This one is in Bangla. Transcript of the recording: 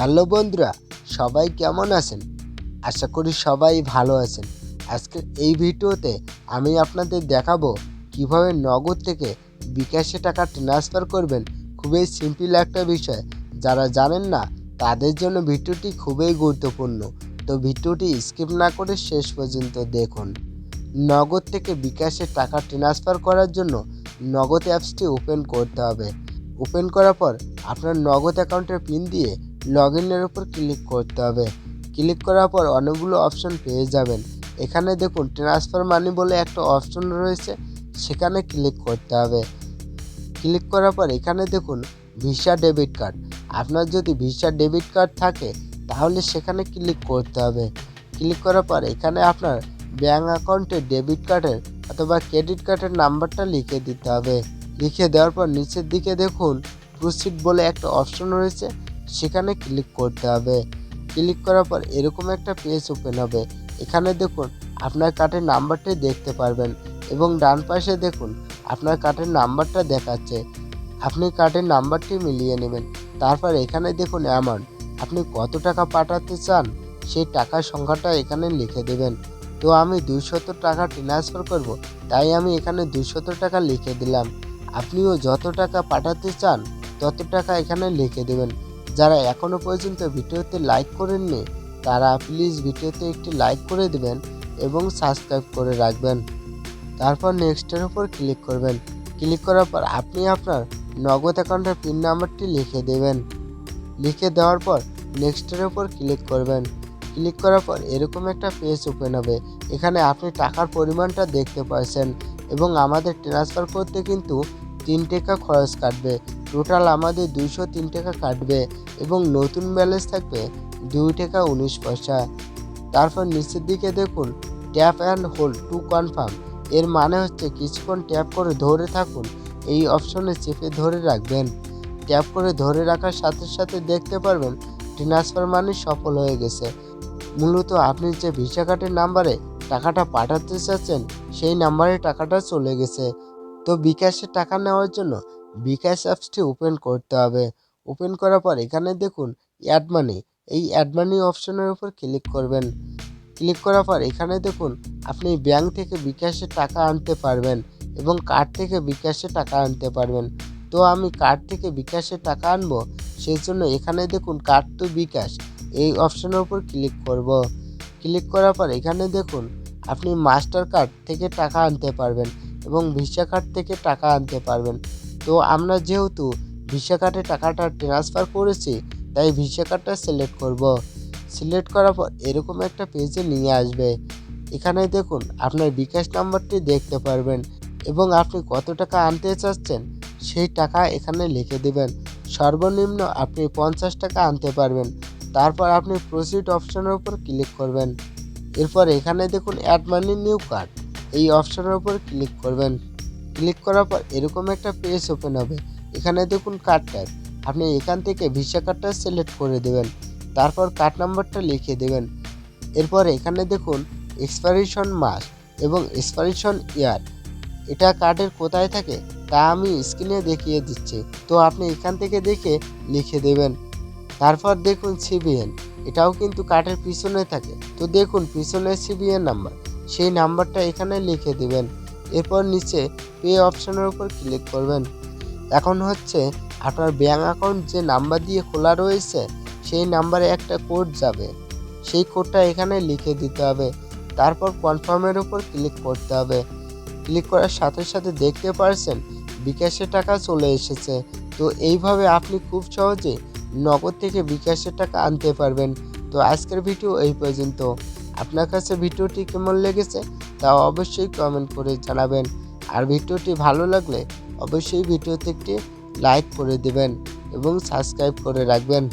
হ্যালো বন্ধুরা, সবাই কেমন আছেন? আশা করি সবাই ভালো আছেন। আজকের এই ভিডিওতে আমি আপনাদের দেখাবো কীভাবে নগদ থেকে বিকাশে টাকা ট্রান্সফার করবেন। খুবই সিম্পল একটা বিষয়। যারা জানেন না, তাদের জন্য ভিডিওটি খুবই গুরুত্বপূর্ণ। তো ভিডিওটি স্কিপ না করে শেষ পর্যন্ত দেখুন। নগদ থেকে বিকাশে টাকা ট্রান্সফার করার জন্য নগদ অ্যাপসটি ওপেন করতে হবে। ওপেন করার পর আপনার নগদ অ্যাকাউন্টের পিন দিয়ে লগ ইনের উপর ক্লিক করতে হবে। ক্লিক করার পর অনেকগুলো অপশন পেয়ে যাবেন। এখানে দেখুন ট্রান্সফার মানি বলে একটা অপশন রয়েছে, সেখানে ক্লিক করতে হবে। ক্লিক করার পর এখানে দেখুন ভিসা ডেবিট কার্ড আপনার যদি ভিসা ডেবিট কার্ড থাকে, তাহলে সেখানে ক্লিক করতে হবে। ক্লিক করার পর এখানে আপনার ব্যাঙ্ক অ্যাকাউন্টের ডেবিট কার্ডের অথবা ক্রেডিট কার্ডের নাম্বারটা লিখে দিতে হবে। লিখে দেওয়ার পর নিচের দিকে দেখুন প্রসিড বলে একটা অপশন রয়েছে। সেখানে ক্লিক করতে হবে। ক্লিক করার পর এরকম একটা পেজ ওপেন হবে। এখানে দেখুন, আপনার কার্ডের নাম্বারটি দেখতে পারবেন এবং ডান পাশে দেখুন, আপনার কার্ডের নাম্বারটা দেখাচ্ছে। আপনি কার্ডের নাম্বারটি মিলিয়ে নেবেন। তারপর এখানে দেখুন অ্যামাউন্ট আপনি কত টাকা পাঠাতে চান, সেই টাকার সংখ্যাটা এখানে লিখে দেবেন। তো আমি দুইশত টাকা ট্রান্সফার করব, তাই আমি এখানে দুইশত টাকা লিখে দিলাম। আপনিও যত টাকা পাঠাতে চান, তত টাকা এখানে লিখে দেবেন। যারা এখনও পর্যন্ত ভিডিওতে লাইক করেননি, তারা প্লিজ ভিডিওতে একটি লাইক করে দেবেন এবং সাবস্ক্রাইব করে রাখবেন। তারপর নেক্সটের উপর ক্লিক করবেন। ক্লিক করার পর আপনি আপনার নগদ অ্যাকাউন্টের পিন নাম্বারটি লিখে দেবেন। লিখে দেওয়ার পর নেক্সটের উপর ক্লিক করবেন। ক্লিক করার পর এরকম একটা পেজ ওপেন হবে। এখানে আপনি টাকার পরিমাণটা দেখতে পাচ্ছেন এবং আমাদের ট্রান্সফার করতে কিন্তু তিন টাকা খরচ কাটবে। টোটাল আমাদের দুইশো তিন টাকা কাটবে এবং নতুন ব্যালেন্স থাকবে দুই টাকা উনিশ পয়সা। তারপর নিচের দিকে দেখুন tap and hold to confirm এর মানে হচ্ছে কিছুক্ষণ ট্যাপ করে ধরে থাকুন, এই অপশনে চেপে ধরে রাখবেন। ট্যাপ করে ধরে রাখার সাথে সাথে দেখতে পারবেন ট্রান্সফার মানি সফল হয়ে গেছে। মূলত আপনি যে ভিসা কার্ডের নাম্বারে টাকাটা পাঠাতে চাচ্ছেন, সেই নাম্বারে টাকাটা চলে গেছে। তো বিকাশে টাকা নেওয়ার জন্য বিকাশ অ্যাপসটি ওপেন করতে হবে। ওপেন করার পর এখানে দেখুন অ্যাড মানি এই অ্যাড মানি অপশনের উপর ক্লিক করবেন। ক্লিক করার পর এখানে দেখুন আপনি ব্যাংক থেকে বিকাশে টাকা আনতে পারবেন এবং কার্ড থেকে বিকাশে টাকা আনতে পারবেন। তো আমি কার্ড থেকে বিকাশে টাকা আনব, সেই জন্য এখানে দেখুন কার্ড টু বিকাশ। এই অপশনের উপর ক্লিক করব। ক্লিক করার পর এখানে দেখুন আপনি মাস্টার কার্ড থেকে টাকা আনতে পারবেন এবং ভিসা কার্ড থেকে টাকা আনতে পারবেন। তো আমরা যেহেতু ভিসা কার্ডে টাকাটা ট্রান্সফার করেছি, তাই ভিসা কার্ডটা সিলেক্ট করব। সিলেক্ট করার পর এরকম একটা পেজে নিয়ে আসবে। এখানে দেখুন, আপনার বিকাশ নাম্বারটি দেখতে পারবেন এবং আপনি কত টাকা আনতে চাচ্ছেন, সেই টাকা এখানে লিখে দেবেন। সর্বনিম্ন আপনি পঞ্চাশ টাকা আনতে পারবেন। তারপর আপনি প্রসিড অপশনের উপর ক্লিক করবেন। এরপর এখানে দেখুন অ্যাড মানি নিউ কার্ড এই অপশনের উপর ক্লিক করবেন। ক্লিক করার পর এরকম একটা পেজ ওপেন হবে। এখানে দেখুন কার্ড টাইপ আপনি এখান থেকে ভিসা কার্ডটা সিলেক্ট করে দেবেন। তারপর কার্ড নাম্বারটা লিখে দেবেন। এরপর এখানে দেখুন এক্সপাইরেশন মাস এবং এক্সপাইরেশন ইয়ার এটা কার্ডের কোথায় থাকে? তা আমি স্ক্রিনে দেখিয়ে দিচ্ছি। তো আপনি এখান থেকে দেখে লিখে দেবেন। তারপর দেখুন সিবিএন এটাও কিন্তু কার্ডের পিছনে থাকে। তো দেখুন পিছনে সিবিএন নাম্বার সেই নাম্বারটা এখানে লিখে দেবেন। এরপর নিচে পে অপশনের উপর ক্লিক করবেন। এখন হচ্ছে আপনার ব্যাঙ্ক অ্যাকাউন্ট যে নাম্বার দিয়ে খোলা রয়েছে, সেই নাম্বারে একটা কোড যাবে। সেই কোডটা এখানে লিখে দিতে হবে। তারপর কনফার্মের উপর ক্লিক করতে হবে। ক্লিক করার সাথে সাথে দেখতে পারছেন বিকাশে টাকা চলে এসেছে। তো এইভাবে আপনি খুব সহজে নগদ থেকে বিকাশের টাকা আনতে পারবেন। তো আজকের ভিডিও এই পর্যন্ত। আপনার কাছে ভিডিওটি কেমন লেগেছে? তা অবশ্যই কমেন্ট করে জানাবেন। আর ভিডিওটি ভালো লাগলে অবশ্যই ভিডিওতে একটি লাইক করে দেবেন এবং সাবস্ক্রাইব করে রাখবেন।